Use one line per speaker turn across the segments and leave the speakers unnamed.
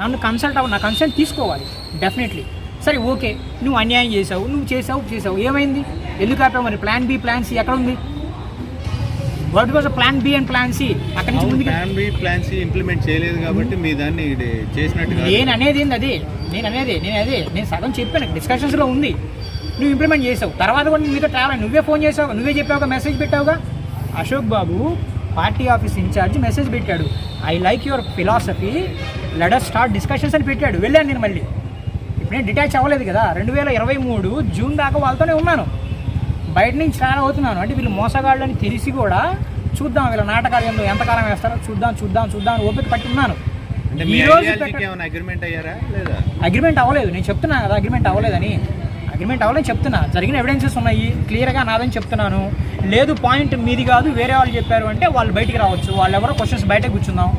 నన్ను కన్సల్ట్ అవ్వ నా కన్సల్ట్ తీసుకోవాలి. డెఫినెట్లీ సరే ఓకే. నువ్వు అన్యాయం చేసావు. నువ్వు చేసావు చేసావు. ఏమైంది? ఎందుకు ఆపావు మరి? ప్లాన్ బి ప్లాన్ సి ఎక్కడ ఉంది? What was plan B and plan C అక్కడి నుంచి ముందుకు
plan B plan C implement చేయలేదు కాబట్టి మీ దాన్ని చేసినట్టు.
నేను అనేది ఏంది అదే? నేను అనేది నేను అదే నేను సగం చెప్పాను. డిస్కషన్స్లో ఉంది. నువ్వు ఇంప్లిమెంట్ చేసావు. తర్వాత కూడా నీతో ట్రావెల్ నువ్వే ఫోన్ చేసావు. నువ్వే చెప్పావుగా message పెట్టావుగా? Ashok Babu party office in-charge message పెట్టాడు. I like your philosophy leader start discussions అని పెట్టాడు. వెళ్ళాను నేను మళ్ళీ. ఇప్పుడు నేను డిటాచ్ అవ్వలేదు కదా. రెండు వేల ఇరవై మూడు జూన్ దాకా వాళ్ళతోనే ఉన్నాను. బయట నుంచి ట్రావెల్ అవుతున్నాను. అంటే వీళ్ళు మోసగాళ్ళు అని తెలిసి కూడా చూద్దాం వీళ్ళ నాటకాలు ఏందో ఎంతకాలం వేస్తారో చూద్దాం చూద్దాం చూద్దాం అని ఓపిక పట్టి ఉన్నాను.
అంటే మీ
ఈ రోజు
ఐడియాలజీకి
పెట్ట-
ఏమైనా అగ్రిమెంట్ అయ్యారా లేదా?
అగ్రిమెంట్ అవ్వలేదు. నేను చెప్తున్నా కదా అగ్రిమెంట్ అవ్వలేదని. అగ్రిమెంట్ అవ్వలేదు చెప్తున్నా. జరిగిన ఎవిడెన్సెస్ ఉన్నాయి. క్లియర్గా నాదని చెప్తున్నాను. లేదు పాయింట్ మీది కాదు వేరే వాళ్ళు చెప్పారు అంటే వాళ్ళు బయటికి రావచ్చు. వాళ్ళు ఎవరో క్వశ్చన్స్ బయట కూర్చుందాం.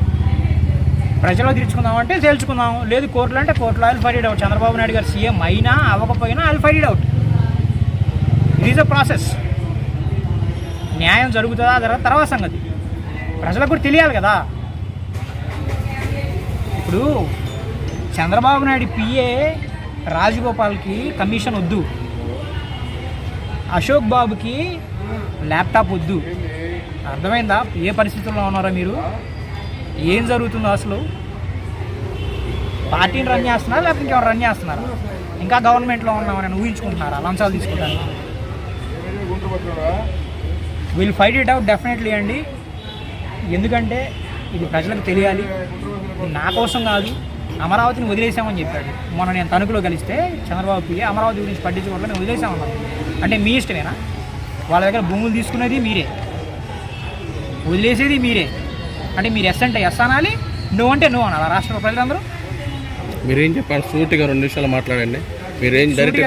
ప్రజలు తీర్చుకుందాం అంటే తేల్చుకుందాం లేదు కోర్టులు అంటే కోర్టులో. I'll fight out Chandrababu Naidu garu CM అయినా అవ్వకపోయినా I'll fight out it is a process న్యాయం జరుగుతుందా తర్వాత తర్వాత సంగతి. ప్రజలకు కూడా తెలియాలి కదా. ఇప్పుడు చంద్రబాబు నాయుడు పిఏ రాజగోపాల్కి కమిషన్ వద్దు. అశోక్ బాబుకి ల్యాప్టాప్ వద్దు. అర్థమైందా? ఏ పరిస్థితుల్లో ఉన్నారో మీరు? ఏం జరుగుతుందో అసలు? పార్టీని రన్ చేస్తున్నారా? లేకపోతే ఇంకెవరు రన్ చేస్తున్నారా? ఇంకా గవర్నమెంట్లో ఉన్నామని ఊహించుకుంటున్నారా? లంచాలు తీసుకుంటారు we'll fight it out definitely అండి. ఎందుకంటే ఇది ప్రజలకు తెలియాలి. నా కోసం కాదు అమరావతిని వదిలేసామని చెప్పాడు. మొన్న నేను తణుకులో కలిస్తే చంద్రబాబు పియ్య అమరావతి గురించి పట్టించుకోవడం నేను వదిలేసామన్నాను అంటే మీ ఇష్టమేనా? వాళ్ళ దగ్గర భూములు తీసుకునేది మీరే. వదిలేసేది మీరే. అంటే మీరు ఎస్ అంటే ఎస్ అనాలి నువ్వు అంటే నువ్వు అనాలి. రాష్ట్ర ప్రజలందరూ?
మీరేం చెప్పాలి? సూటిగా రెండు నిమిషాలు మాట్లాడండి. మీరేం డైరెక్ట్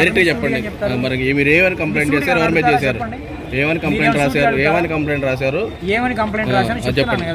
సూటిగా
చెప్పండి. మరి మీరు ఏమని కంప్లైంట్ చేశారు ఎవరి మీద చేశారు?
చెప్పండి.
ఏమని కంప్లైంట్ రాశారు? ఏమని కంప్లైంట్ రాశారు?
ఏమని కంప్లైంట్ చెప్తున్నాను
చెప్పండి.